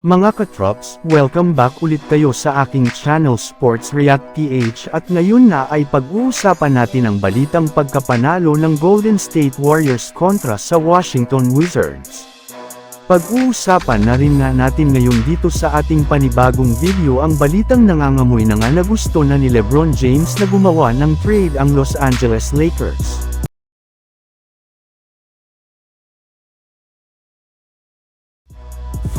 Mga katrops, welcome back ulit kayo sa aking channel Sports React PH at ngayon na ay pag-uusapan natin ang balitang pagkapanalo ng Golden State Warriors kontra sa Washington Wizards. Pag-uusapan na rin nga natin ngayon dito sa ating panibagong video ang balitang nangangamoy na nga na gusto na ni Lebron James na gumawa ng trade ang Los Angeles Lakers.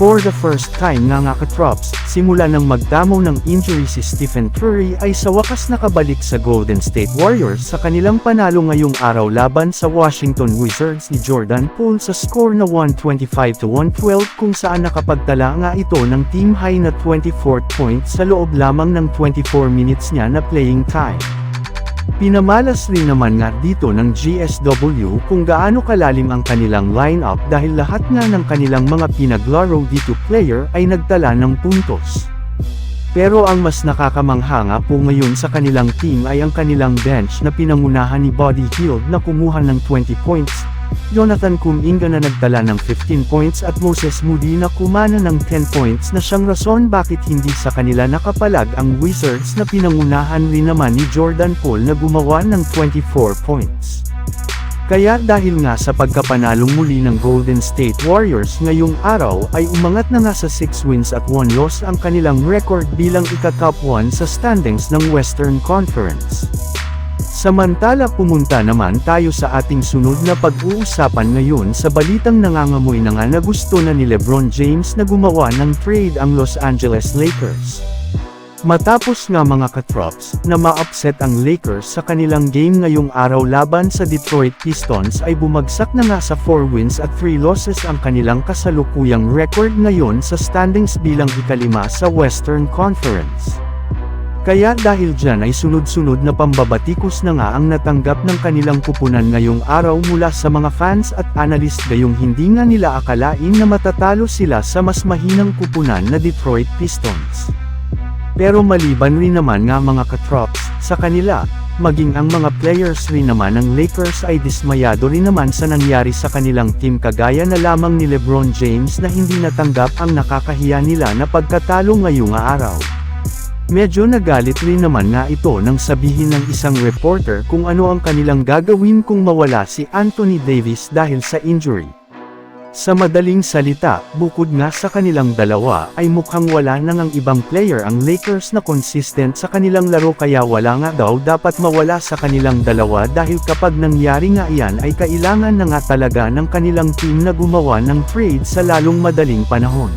For the first time nga nga katrops, simula nang magdamo ng injury si Stephen Curry ay sa wakas nakabalik sa Golden State Warriors sa kanilang panalo ngayong araw laban sa Washington Wizards ni Jordan Poole sa score na 125-112 kung saan nakapagtala nga ito ng team high na 24 points sa loob lamang ng 24 minutes niya na playing time. Pinamalas rin naman nga dito ng GSW kung gaano kalalim ang kanilang lineup dahil lahat nga ng kanilang mga pinaglaro dito player ay nagtala ng puntos. Pero ang mas nakakamangha po ngayon sa kanilang team ay ang kanilang bench na pinangunahan ni Buddy Hield na kumuha ng 20 points, Jonathan Kuminga na nagtala ng 15 points at Moses Moody na kumana ng 10 points na siyang rason bakit hindi sa kanila nakapalag ang Wizards na pinangunahan rin naman ni Jordan Poole na gumawa ng 24 points. Kaya dahil nga sa pagkapanalong muli ng Golden State Warriors ngayong araw ay umangat na nga sa 6 wins at 1 loss ang kanilang record bilang ika-top 1 sa standings ng Western Conference. Samantala pumunta naman tayo sa ating sunod na pag-uusapan ngayon sa balitang nangangamoy na nga na gusto na ni Lebron James na gumawa ng trade ang Los Angeles Lakers. Matapos nga mga katrops, na ma-upset ang Lakers sa kanilang game ngayong araw laban sa Detroit Pistons ay bumagsak na nga sa 4 wins at 3 losses ang kanilang kasalukuyang record ngayon sa standings bilang ikalima sa Western Conference. Kaya dahil dyan ay sunod-sunod na pambabatikos na nga ang natanggap ng kanilang kupunan ngayong araw mula sa mga fans at analyst gayong hindi nga nila akalain na matatalo sila sa mas mahinang kupunan na Detroit Pistons. Pero maliban rin naman nga mga katrops, sa kanila, maging ang mga players rin naman ng Lakers ay dismayado rin naman sa nangyari sa kanilang team kagaya na lamang ni Lebron James na hindi natanggap ang nakakahiya nila na pagkatalo ngayong araw. Medyo nagalit rin naman nga ito nang sabihin ng isang reporter kung ano ang kanilang gagawin kung mawala si Anthony Davis dahil sa injury. Sa madaling salita, bukod nga sa kanilang dalawa ay mukhang wala nang ang ibang player ang Lakers na consistent sa kanilang laro kaya wala nga daw dapat mawala sa kanilang dalawa dahil kapag nangyari nga iyan ay kailangan na nga talaga ng kanilang team na gumawa ng trade sa lalong madaling panahon.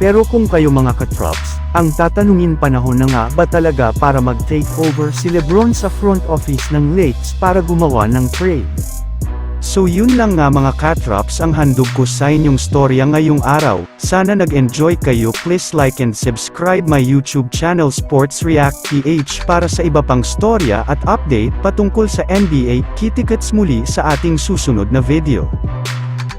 Pero kung kayo mga katrops, ang tatanungin panahon na nga ba talaga para mag-take over si Lebron sa front office ng Lakes para gumawa ng trade? So yun lang nga mga katrops ang handog ko sa inyong storya ngayong araw, sana nag-enjoy kayo please like and subscribe my YouTube channel Sports React PH para sa iba pang storya at update patungkol sa NBA, kitikets muli sa ating susunod na video.